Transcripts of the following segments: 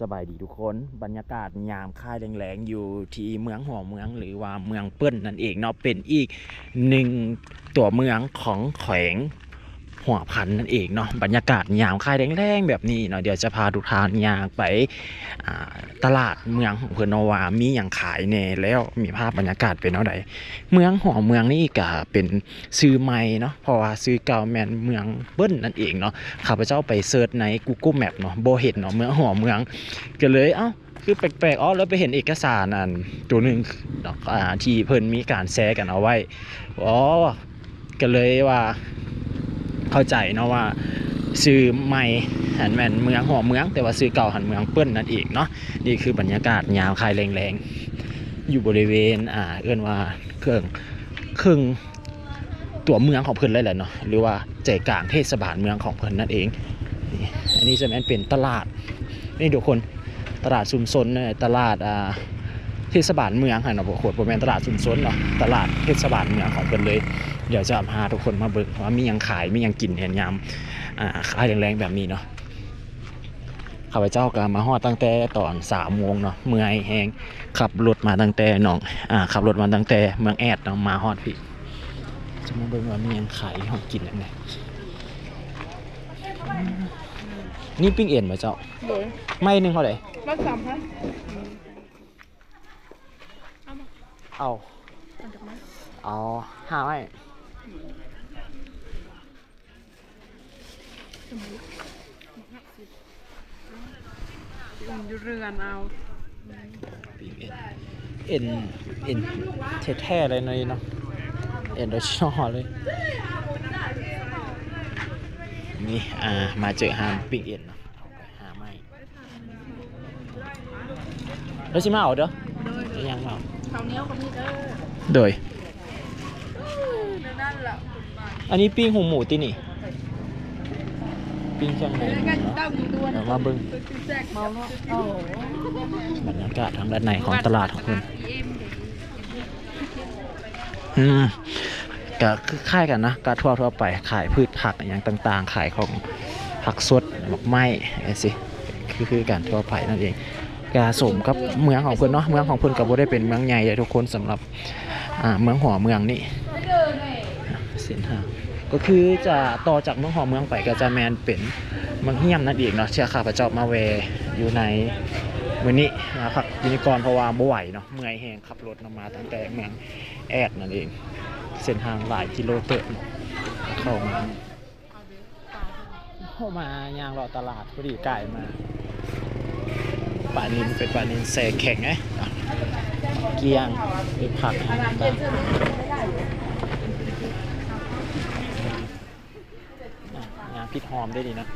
สบายดีทุกคนบรรยากาศยามค่ายแรงๆ อยู่ที่เมืองหัวเมืองหรือว่าเมืองเปิ้นนั่นเองเนาะเป็นอีกหนึ่งตัวเมืองของแขวง หัวพันนั่นเองเนาะบรรยากาศยามค่ายแรงๆแบบนี้เนาะเดี๋ยวจะพาทุกทานยางไปตลาดเมืองของเพื่อนเนว่ามีอย่างขายแน่แล้วมีภาพบรรยากาศเป็นเท่าไหเมืองหัวเมืองนี่ก็เป็นซื้อใหม่เนาะเพราะว่าซื้อเก่าแมนเมืองเบิ้ลนั่นเองเนาะข้าพเจ้าไปเซิร์ชใน Google Map เนาะโบเห็นเนาะเมืองหัวเมืองก็เลยเอ้าคือแปลกๆ อ๋อ แล้วไปเห็นเอกสารอันตัวหนึ่งเนาะที่เพิ่นมีการแชร์กันเอาไว้ อ๋อ ก็เลยว่า เข้าใจเนาะว่าซื้อใหม่หันแมนเมืองหัวเมือง แต่ว่าซื้อเก่าหันเมืองเปิ้นนั่นเองเนาะนี่คือบรรยากาศยามคายแรงๆ อยู่บริเวณอ่าเอื้อนว่าเครื่องเครึ่องตัวเมืองของเพิ่นเลยแหละเนาะหรือว่าใจกลางเทศบาลเมืองของเพิ่นนั่นเองนี่อันนี้จะแมนเป็นตลาดนี่ทุกคนตลาดชุมชนเนี่ยตลาดอ่า เทศบาลเมืองค่ะเนาะบ่โคตรบ่แม่นตลาดชุมชนเนาะตลาดเทศบาลเมืองของเพิ่นเลย เดี๋ยวจะพาทุกคนมาเบิ่งว่ามีหยังขายมีหยังกินเห็นยามอ่าขายแรงๆแบบนี้เนาะข้าพเจ้าก็มาฮอดตั้งแต่ตอน3โมงเนาะเมื่อยแฮงขับรถมาตั้งแต่หนองอ่าขับรถมาตั้งแต่เมืองแอดเนาะมาฮอดพี่จะมาเบิ่งว่ามีหยังขายของกินอันไหนนี่ปิ้งเอ็นมาเจ้าเดี๋ยวไม่หนึ่งเท่าไหร่มาสามพัน เอาอันจากนั้นเอาห้าไม้สมมติอุ่นอยู่เรือนเอาปิ้งเอ็นเอ็นเอ็นแท้ๆเลยเนยเนาะเอ็นโดยชอเลยนี่อ่ามาเจอฮามปิ้งเอ็นเนาะเอาไปห้าไม้แล้วชิมาเอาเด้อโดยหรือยังเปล่า ข้าวเหนียวก็มีเด้อโดย นั่นแหละอันนี้ปิ้งหูหมูตินี่ ปิ้งเครื่องในแล้วหมูก็เนาะเต้าหมูด้วนเดี๋ยวมาเบิ่งแจกเมาเนาะโอ้บรรยากาศทางด้านในของตลาดของคุณอืมก็คือค่ายกันนะก็ทั่วทั่วๆไปขายพืชผักอย่างต่าง ๆ ขายของผักสดดอกไม้ไอ้สิคือคือการทั่วไปนั่นเอง กาสมกับเมืองของเพื่อนเนาะเมืองของเพื่อนก็บ่ได้เป็นเมืองใหญ่เลยทุกคนสำหรับเมืองหัวเมืองนี่เส้นทางก็คือจะต่อจากเมืองหัวเมืองไปก็จะแมนเป็นเมืองเฮียมนั่นเองเนาะเชื่อข้าพเจ้ามาแวอยู่ในวันนี้มาพักยูนิกรเพราะว่าบ่ไหวเนาะเมื่อยแหงขับรถมาตั้งแต่เมืองแอดนั่นเอง เส้นทางหลายกิโลเตอร์เข้ามาเข้ามายางรอตลาดพอดีไก่มา ป่านินเป็นป่านินแสแข็งไงเกียงไปผักต่างๆยางพิษหอมได้ดีนะ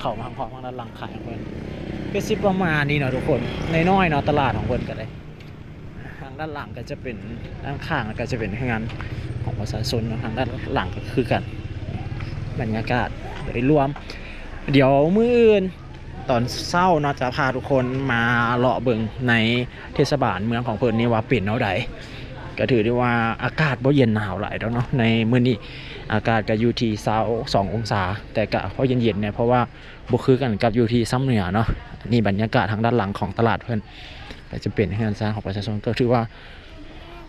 เข้ามาพร้อมๆทางด้านหลังขายของเพิ่นก็สิประมาณนี้เนาะทุกคน ในน้อยเนาะตลาดของเพิ่นกันเลยทางด้านหลังก็จะเป็นด้านข้างก็จะเป็นงานของประชาชนเนทางด้านหลังก็คือกันบรรยากาศโดยรวม เดี๋ยวมื้ออื่น ตอนเช้าเนาะจะพาทุกคนมาเลาะเบิงในเทศบาลเมืองของเพิ่นนี่ว่าเป็นเนาใดก็ถือได้ว่าอากาศบ่เย็นหนาวหลายแล้วเนาะในมื้อนี้อากาศก็อยู่ที่22องศา แต่ก็พอเย็นๆเนี่ยเพราะว่าบ่คือกันกับอยู่ที่ซ้ำเหนือเนาะนี่บรรยากาศทางด้านหลังของตลาดเพิ่นก็จะเป็นเฮือนซ่าของประชาชนก็ถือว่า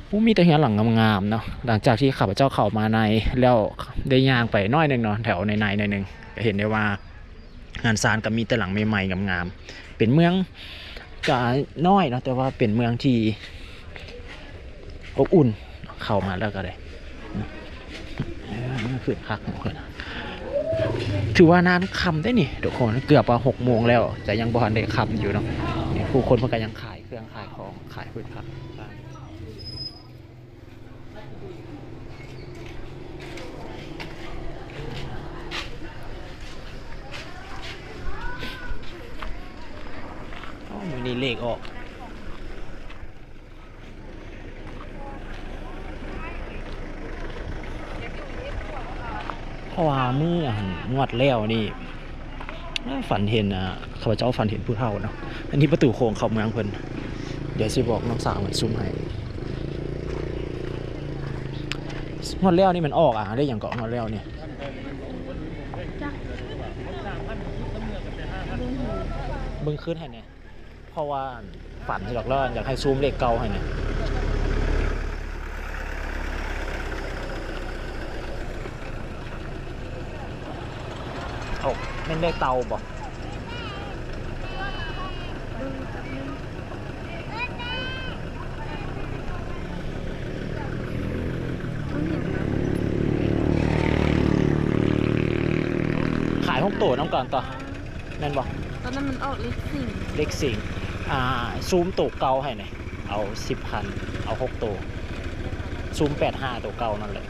ผู้มีแต่เฮือนหลังงามๆเนาะหลังจากที่ข้าพเจ้าเข้ามาในแล้วได้ย่างไปน้อยหนึงเนาะแถวในในในหนึงก็เห็นได้ว่า งานซานก็มีแต่หลังใหม่ๆงามๆเป็นเมืองก็น้อยเนาะแต่ว่าเป็นเมืองที่อบอุ่นเข้ามาแล้วก็ได้เออคือคักของเพิ่นถือว่านานคำได้นี่ทุกคนเกือบว่าหกโมงแล้วแต่ยังบ่ทันได้คำอยู่เนาะผู้คนพิ่นก็ยังขายเครื่องขายของขายพืชผักบ้างอ๋อ มือนี้เลขออกเพราะว่าเมื่อหันงวดแล้วนี่ฝันเห็นอะข้าพเจ้าฝันเห็นผู้เฒ่าเนาะอันนี้ประตูโค้งเข้าเมืองเพิ่นเดี๋ยวสิบอกน้องสาวมันซุ่มให้งวดแล้วนี่มันออกอะได้อย่างเกาะงวดแล้วเนี่ยเบิ่งขึ้นให้เนี่ย เพราะว่าฝันสิหรอกแล้วอยากให้ซูมเลขเก่าให้เนี่ยโอ้แม่นเลขเตาบ่ขายห้องโตน้ำก่อนต่อแม่นบ่ตอนนั้นมันออกเลขสี่เลขสิง อ่าซูมตัวเก่าให้หน่อยเอาสิบพันเอาหกตัวซูมแปดห้าตัวเก่านั่นเลย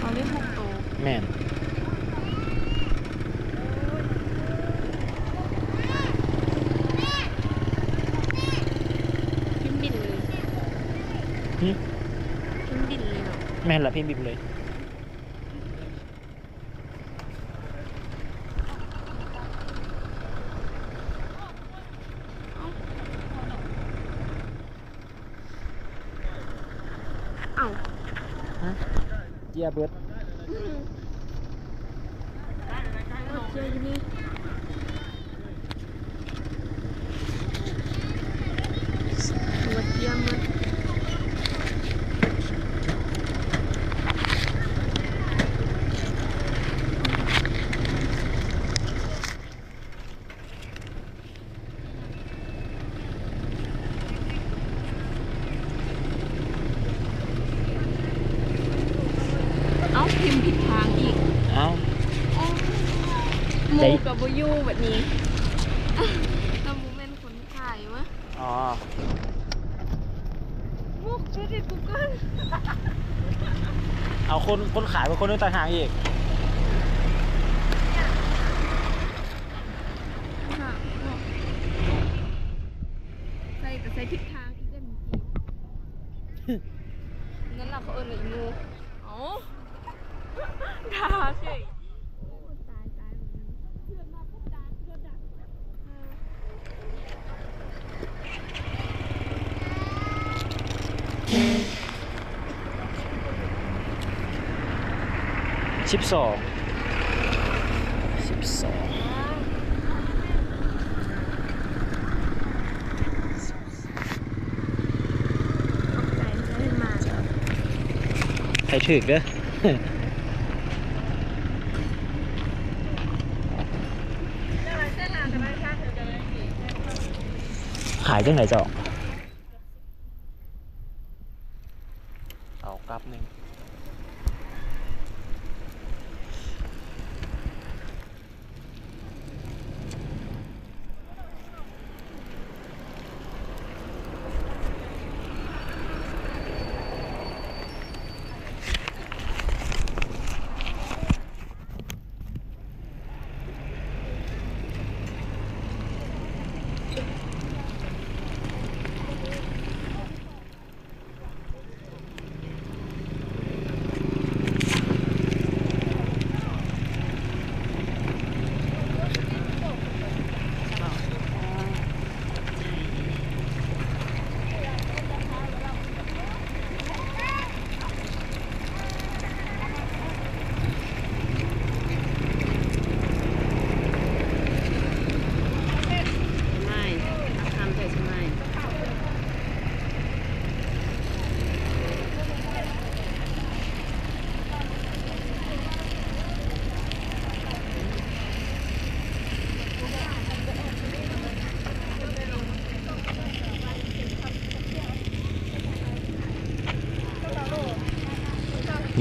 เอาเลขหกตัวแม่นพิมพ์บินเลยหึพิมพ์บินเลยเนาะแม่นละพี่บิมเลย เบิดเชื่ออยู่นี่ตัวเทียมมัน เอ้าพิมพ์ผิดทางอีก เอ้า ห ได้ มูกับบูยูแบบนี้แล้วหมูเป็นคนขายวะอ๋อมุกช่วยดิกูเกิลเอาคนคนขายเป็นคนนึงต่างหากอีก ค่ะใส่แต่ใส่ผิดทางอีกเด้อเมื่อกี้นั่นเราเขาเอิญเลยงูเอ้าด่าเฉยโอ้ตายตายแบบนี้เพื่อนมาปุ๊บด่าเพื่อนด่าเออ สิบสองสิบสองขอบใจที่ได้มาใครถึกเด้อขายจังไหนเจ้าเอากลับหนึ่ง ไม่ทำแต่ใช่ไหม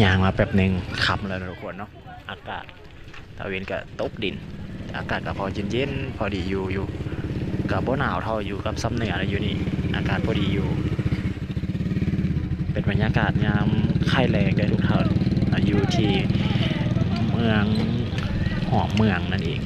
ยางมาแป๊บหนึ่งขับแล้วทุกคนเนาะอากาศตะเวนก็ตกดิน อากาศก็พอเย็นๆพอดีอยู่อยู่กับบ่หนาวเท่าอยู่กับซ้ำเหนืออยู่นี่ อากาศพอดีอยู่ เป็นบรรยากาศยามค่ายแรงได้ทุกท่านอะอยู่ที่เมืองหอมเมืองนั่นเอง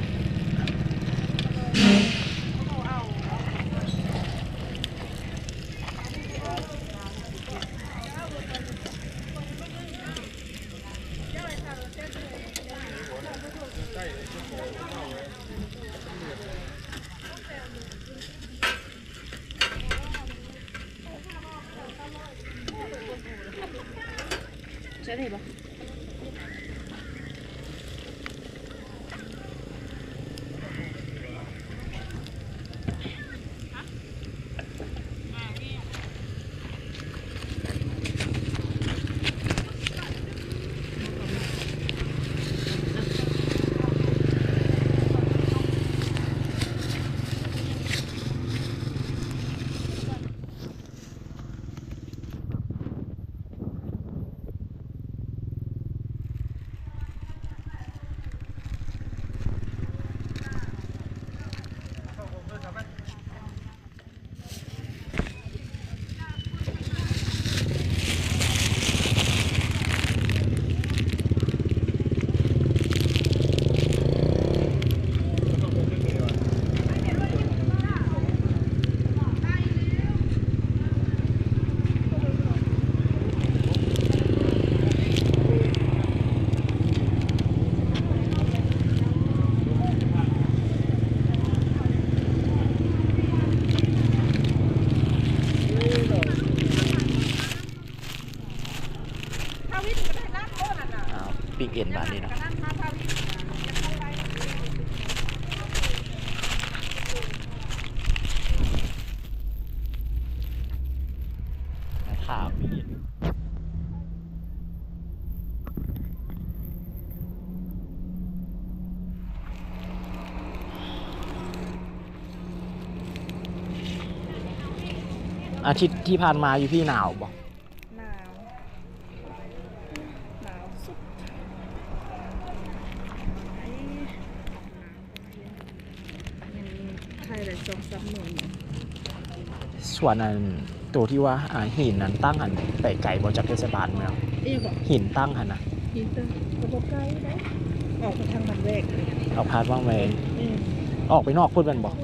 อาทิตย์ที่ผ่านมาอยู่พี่หนาวบ่หนาว หนาวสุดไอ้หนาวยังไทยได้สองสามหมื่นส่วนนั้นตัวที่ว่าอ่าหินนั้นตั้งหันไปไก่บจากเทศบาลเมืองเอ้ยบอกหินตั้งหันนะพีเตอร์กระบอกไกลได้ออกไปทางบันแวกเอาพาดว่างไปอืมออกไปนอกพุ่นแมันบอก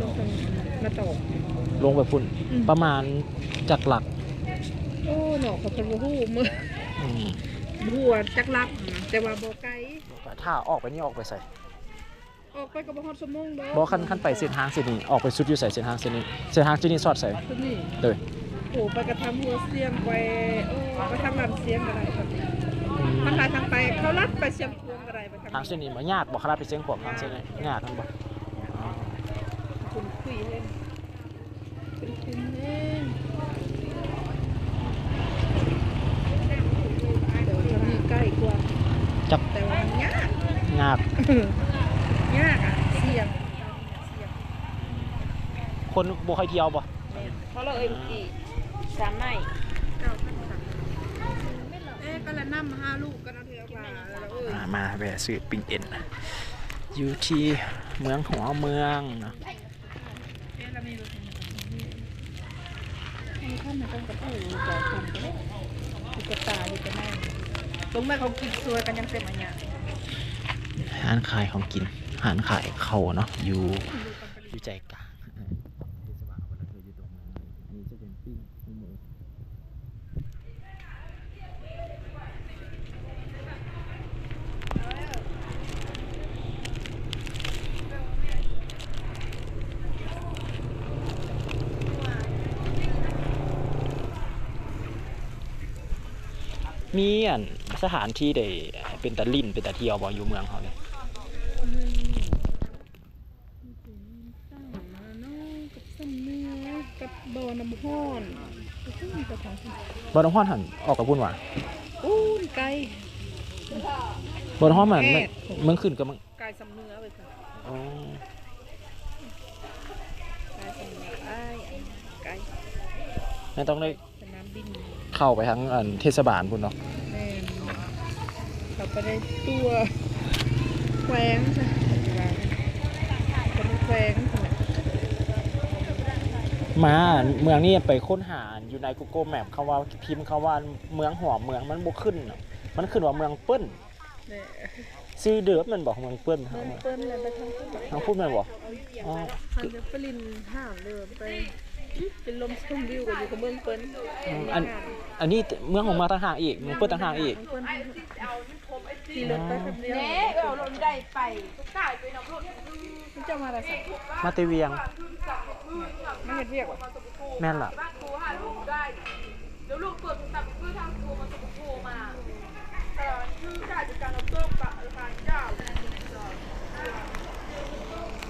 ลงทาง มาตอกลงไปพุ่น อืมประมาณจากหลักโอ้หนอกเขาเป็นบูฮู้มืออืมบัวจักรักนะแต่ว่าบ่ไกลถ้าออกไปนี่ออกไปใส่ออกไปกับบ่ฮอดชั่วโมงเด้อบอกขั้นขั้นไปเส้นทางเส้นนี้ออกไปสุดอยู่ใส่เส้นทางเส้นนี้เส้นทางที่นี่สอดใส่ตัวนี้เลย โอ้ไปกระทำหัวเสียงไปโอ้ไปทางลำเสียงก็ได้ครับอืมมันหลายทางไปเขาลัดไปเชียงพวงก็ได้ไปทางทางเส้นนี้มันยากบอกขนาดไปเส้นขวบทางเส้นนี้ยากกันบ่อ๋อ คุณคุยเองคุณคุยเองเดี๋ยวจะมีใกล้กว่าจักแต่ว่ามันยากยากยากอะเสี่ยงเสี่ยงคนบ่ค่อยเที่ยวบ่เพราะเราเอ็มกี่สามไม่เก้าพันสามเอ๊ะก็แล้วนำห้าลูกกันเอาเถอะว่าแล้วเอ้ย อ่ามาแวะซื้อปิ้งเอ็นอยู่ที่เมืองหัวเมืองเนาะ เอ๊ะแล้วมีรถมีท่านมันต้องกระตุ้นใจทำก็ได้ตุ๊กตาดีกันแน่ลงมาเขากินซวยกันยังเต็มอันเนี้ยร้านขายของกินร้านขายเขาเนาะอยู่อยู่ใจกลางเออเทศบาลวันละเธออยู่ตรงนั้นอันนี้จะเป็นปิ้งหมู มีอันสถานที่ได้เป็นตะลิ่นเป็นตะเที่ยวบ่อยู่เมืองเขาเนี่ยกับบอน้ำห้อนก็ซึ่งมีกระถางบอนห้อนหันออกกับพุ่นว่าอู้ยไกลบอน้ำห้อนมันม่เมืองขึ้นกับมืองไกลสำเนื้อไปค่ะอ๋อไกลสำเนื้อไอ้ายอันไกลไม่ต้องได้สนามบิน เข้าไปทั้งอันเทศบาลพุ่นเนาะแม่นเขาไปได้ตัวแขวงใช่ไหมคนแขวงใช่ไหมมาเมืองนี้ไปค้นหาอยู่ใน Google Map คำว่าพิมพ์คำว่าเมืองหัวเมืองมันบ่ขึ้นเนาะมันขึ้นว่าเมืองเปิ้นเนี่ยซื้อเดิมมันบอกเมืองเปิ้นเปิ้นเปิ้นเลยไปทางขึ้นทางพูดมันบอกอ๋อ ทางจะไปลินห้ามเลยไป เป็นลมชมวิวกับอยู่กับเมืองเปิ้นอืมอันอันนี้เมืองของมาต่างหากอีกเมืองเปิ้นต่างหากอีกเปิ้นขี่รถไปคนเดียวเน่เอาลงได้ไปกายไปน้ำรถมันจะมาอะไรสักมาเตเวียงไม่เห็นเรียกว่ะแม่นล่ะบ้านครูหาลูกได้เดี๋ยวลูกเปิดตับเพื่อทางครูมาส่งครูมาแต่ชื่อได้จากการเอาเพิ่มปะการเจ้า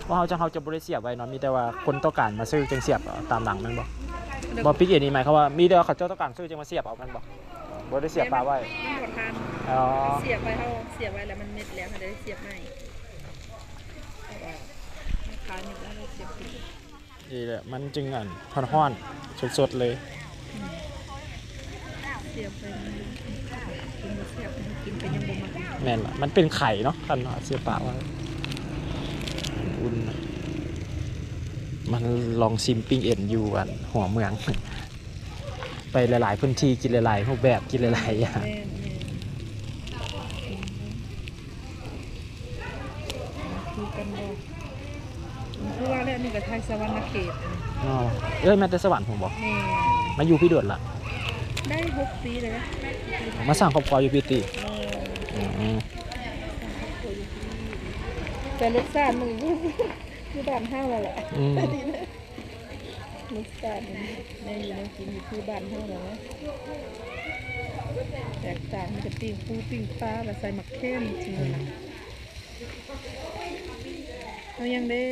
ว่าเขาจะเขาจะบริเสียบไว้เนาะมีแต่ว่าคนต้องการมาซื้อจึงเสียบเอาตามหลังนั่นบอกบอกปิกเอ็นนี่หมายเขามว่ามีแต่ว่าเขาเจ้าต้องการซื้อจึงมาเสียบเอามันบอกบริเสียบปลาไว้มันหมดทานอ๋อเสียบไปเขาเสียบไว้แล้วมันเม็ดแล้วเขาจะได้เสียบใหม่เอาออกมันขายเม็ดแล้วเราเสียบปิดนี่แหละมันจึงอ่อนห้อนๆสดๆเลยเสียบไปมันกินบ่เสียบให้เขากินไปยังบ่มากินแม่นล่ะมันเป็นไข่เนาะคันว่าเสียบปลาไว้ อุ่นมันลองซิมปิ้งเอ็นอยู่อันหัวเมือง ไปหลาย ๆ พื้นที่กินหลายๆรูปแบบกินหลายๆอย่างแม่นแม่นคือกันบ่คือว่าแล้วนี่ก็ไทยสวรรณเขตอ๋อเอ้ยแม่แต่สวรรค์ผมบอกมาอยู่พี่เดือดละได้หกปีเลยนะมาสร้างครอบครัวอยู่พี่ตีอออืม แต่รสชาติมันคือบ้านห้าแล้วแหละอืม รสชาติมันในอยู่ในกินอยู่คือบ้านห้าแล้วนะแตกต่างมันจะปิ้งปูปิ้งปลาแบบใส่หมักเข้มจริงๆนะเอายังเด้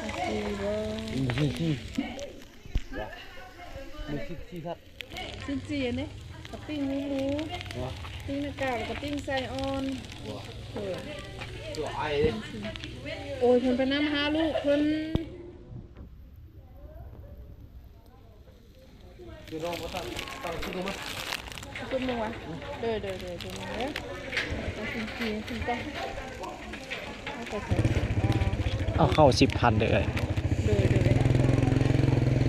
โอเคเว้ยนี่ที่มีที่ที่ครับชิ้นจีอันนี้ กับปิ้งหมูหมูปิ้งหน้ากากแล้วกับปิ้งไส้อ่อนเออตัวไอ้โอ้ยเพิ่นไปน้ำหาลูกเพิ่นคือน้องก็ตั้งตั้งชื่อมั้ยเอาขึ้นมาวะเด้อเด้อเด้อเด้อมาเด้อเอาชิ้นจีชิ้นต้องเอาไปใส่อ๋อเอาเข้าสิบพันเลยเด้อเด้อ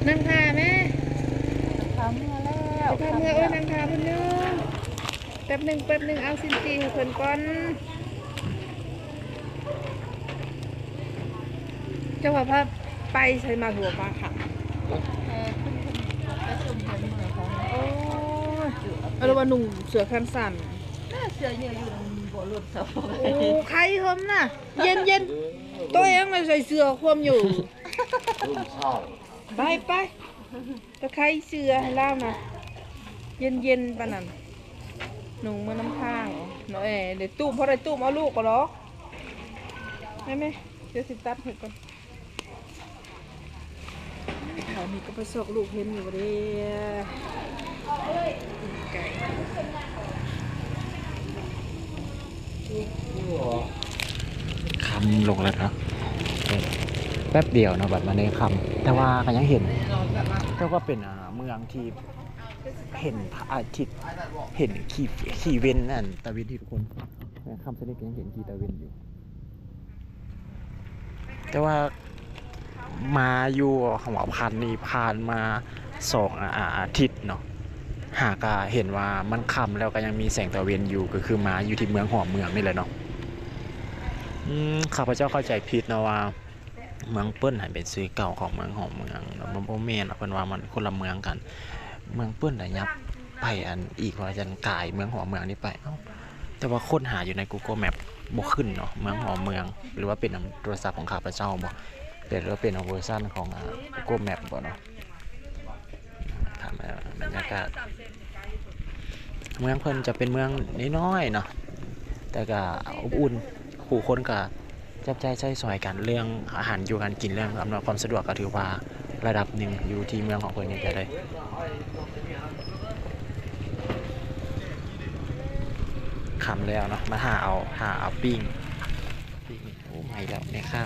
นั่งทาแม่ทำมาแล้ว ไปทำเมื่อเอ้ยนั่งทาเพิ่นเนึงแป๊บหนึงแป๊บหนึงเอาชิ้นจีให้เพิ่นก่อนเจ้าว่าพาไปใส่มาหัวปลาค่ะแพ้ขึ้นไปชมกันมาของโอ้ยเอาละว่าหนุ่มเสือคันสั่นน่าเชื่อเนี่ยอยู่บ่หลุดเสาโอ้ใครเฮิมน่ะ เย็นเย็นตัวเองไม่ใส่เสื้อควมอยู่ รุ่นเช่าไปไปตะไคร้เสื้อให้เล่านะ เย็นเย็นปะนั่นหนุ่มมาน้ำข้างเหรอเนาะเอ๋เดี๋ยวตุ้มเพราะได้ตุ้มเอาลูกก็หรอแม่ไหมเดี๋ยวสิตัดเห็ดก่อนแถวนี้ก็ไปสอกลูกเห็นอยู่บ่เด้ไก่คำลงแล้วเนาะแป๊บเดียวเนาะบัดมาในคำแต่ว่าก็ยังเห็นแต่ว่าเป็นอ่าเมืองที่ เห็นพระอาทิตย์เห็นขีขีเวนนั่นตะเวนที่ทุกคนคำเสด็จก็ยังเห็นขีตะเวนอยู่ แต่ว่ามาอยู่หัวพันนี่ผ่านมาสองอาทิตย์เนาะหากาเห็นว่ามันค่ำแล้วก็ยังมีแสงตะเวนอยู่ก็คือมาอยู่ที่เมืองหัวเมืองนี่แหละเนาะข้าพเจ้าเข้าใจผิดนะว่า เมืองเปิ้ลหันเป็นซื้อเก่าของเมืองหัวเมืองเนาะมันบ่แม่นเนาะเพิ่นว่ามันคนละเมืองกัน เมืองเปิ้ลน่ะยับไปอันอีกว่าจันกายเมืองหัวเมืองนี่ไปเอ้าแต่ว่าค้นหาอยู่ใน Google Map บ่ขึ้นเนาะเมืองหัวเมือง หรือว่าเป็นโทรศัพท์ของข้าพเจ้าบ่เป็นหรือว่าเป็นเวอร์ชันของ Google Map บ่เนาะถามบรรยากาศเมืองเพิ่นจะเป็นเมืองน้อยๆเนาะแต่ก็อบอุ่นผู้คนก็จับใจใช้สอยกันเรื่องอาหารอยู่การกินเรื่องอำนวยความสะดวกก็ถือว่า ระดับหนึ่งอยู่ที่เมืองของเพิ่นนี่ก็ได้คำแล้วเนาะมาหาเอาหาเอาปิ้งปิ้งโอ้ไม่แล้วไม่ค่า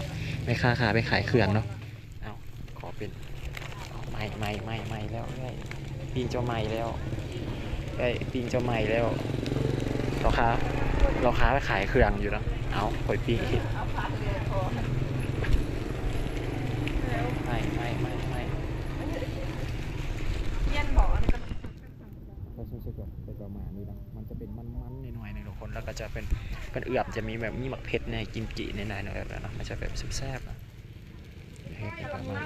ไม่ค่าขาไปขายเครื่องเนาะเอาขอเป็นไม่ไม่ไม่ไม่แล้วปิ้งเจ้าไม่แล้วเอ้ยปิ้งเจ้าไม่แล้วเราค้าเราค้าไปขายเครื่องอยู่เนาะเอาหอยปิ้งไม่ไม่ไม่ไม่ เย็นบอกอันนี้ก็ ก็รู้สึกว่าเป็นประมาณนี้เนาะมันจะเป็นมันๆหน่อยๆในทุกคน แล้วก็จะเป็นเป็นเอือบจะมีแบบมีหมักเผ็ดในกิมจิในในหน่ยแบบนั้นเนาะมันจะแบบแซ่บๆนะเฮ็ดประมาณ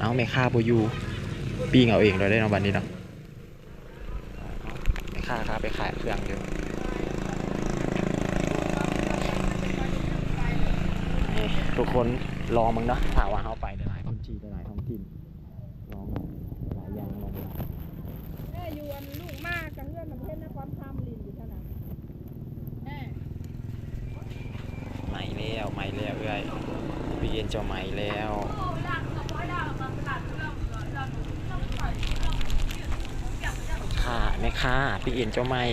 เอาไม่ค่าโบอยูปิ้งเอาเองเลยได้เนาะวันนี้เนาะไม่ค่าครับไปขายเครื่องอยู่ทุกคนลองมั้งเนาะถามว่าเขาไปได้หลายท้องที่ได้หลายท้องถิ่นลองหลายอย่างลองดู แม่อยู่อันลูกมากกับเพื่อนประเทศนครพามลินอยู่เท่านั้นแม่ ใหม่แล้วใหม่แล้วเอ้ยไป เย็นเจ้าใหม่แล้ว ค่ะแม่ค่าพี่เอ็นเจ้าใหม่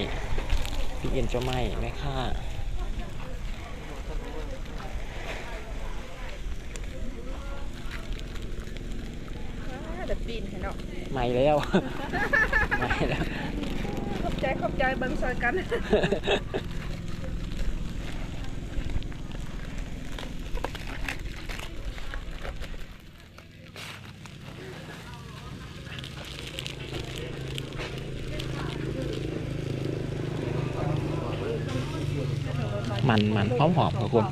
พี่เอ็นเจ้าใหม่แม่ค่าเด็ดปีนให้เนาะใหม่แล้วใหม่แล้ว ขอบใจขอบใจเบิ่งซอยกัน มันมันหอมหอมทุกคน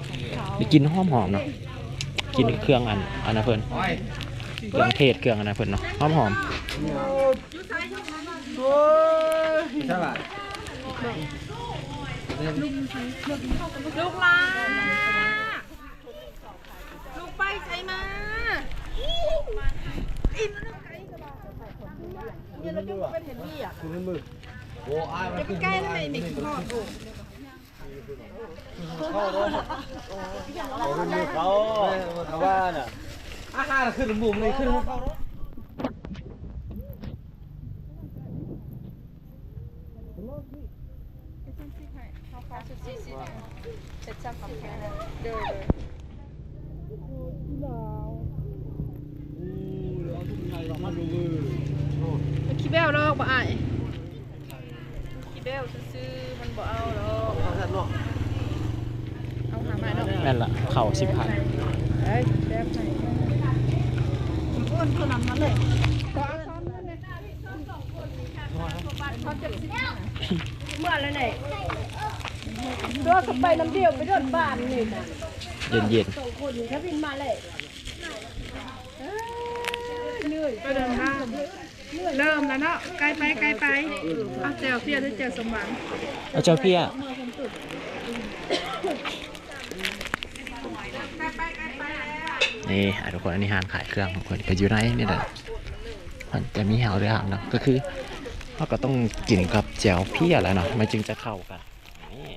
ไปกินหอมหอมเนาะกินเครื่องอันอันนะเพิ่นเครื่องเทศเครื่องอันนะเพิ่นเนาะหอมหอมโอ้ยใช่ป่ะลูกลาลูกไปใส่มาอินแล้วไก่กระบะเนี่ยเราจะเป็นเห็นนี่อะคุณมือโอ้อายมันจะไปใกล้ทำไมมีข้อดู เข้าเลยโอ้มือเขาเขาว่าน่ะอาหารขึ้นบุ่มเลยขึ้นเขาเขาเขาสิบสี่สิบเจ็ดจำของแค่เดินเลย ขี้เบลดอกบ่อายขี้เบล ซื้อๆมันบ่เอาดอกเอาหามาดอกนั่นละเข่าสิบพันเอ้ยแซ่บไหนอ้วนคนนั้นมาเลยก็เอาซ้อนนั่นเลยเขาจะสิเมื่อไรไหนตัวกับไปน้ำเดียวไปเดินบ้านนี่นะเย็นเย็นสองคนนี่ถ้าบินมาเลยเหนื่อยไปเดินทาง เริ่มแล้วเนาะไกลไปไกลไปเอาแจวเพียหรือแจวสมหวังๆเอาเจ้าเพี้ยนี่อะทุกคนอันนี้หานขายเครื่องของคนก็อยู่ในนี่แหละมันจะมีเหาด้วยหางเนาะก็คือเราก็ต้องกินกับแจ่วเพี้ยแหล้วเนาะมันจึงจะเข้ากันนี่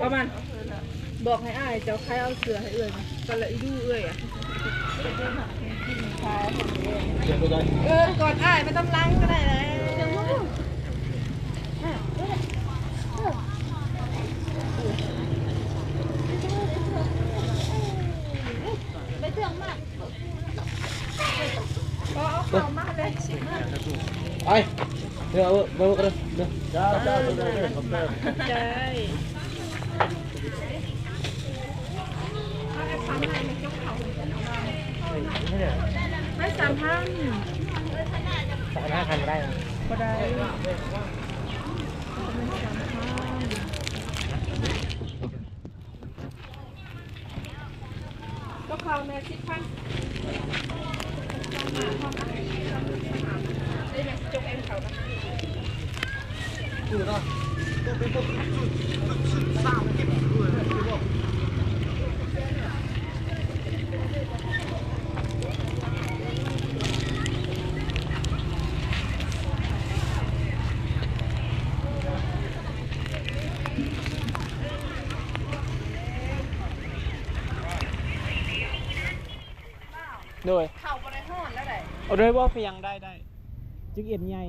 ประมาณ บอกให้อ้ายเจ้าใครเอาเสือให้เอื่อยมาก็เลยดูเอื่อยอะเออก่อนอ้ายไม่ต้องล้างก็ได้เลยก็เอาเข้ามาเลยสิมาไอ้เดี๋ยวเบอร์กันเดี๋ย วจ้าจ้าจ้าจ้าใจไม่สามพันสามห้าพันได้ก็ได้ก็เขาแม่สิบพันได้แม่จกเอ็มเขานะ โดย เข่าไปในห้องแล้วไหนเอาด้วยว่าเพียงได้ได้ จึงเอ็นใหญ่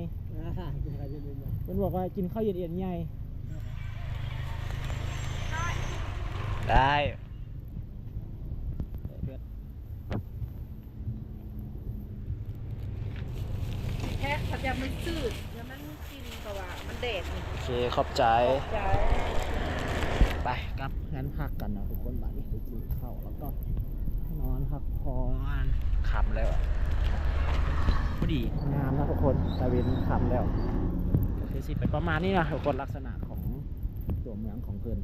มันบอกว่ากินข้าวเย็นเอ็นใหญ่ได้แค่ขับยามันซื่อแล้วมันกินกว่ามันเด็ดโอเคขอบใจใจไปครับงั้นพักกันนะทุกคนบ่ายนี้ไปกินข้าวแล้วก็นอนพักพอนคำแล้วอะพอดีงามนะทุกคนตะเวนคำแล้ว สิเป็นประมาณนี้นะทุกลักษณะของตัวเมืองของเพื่อน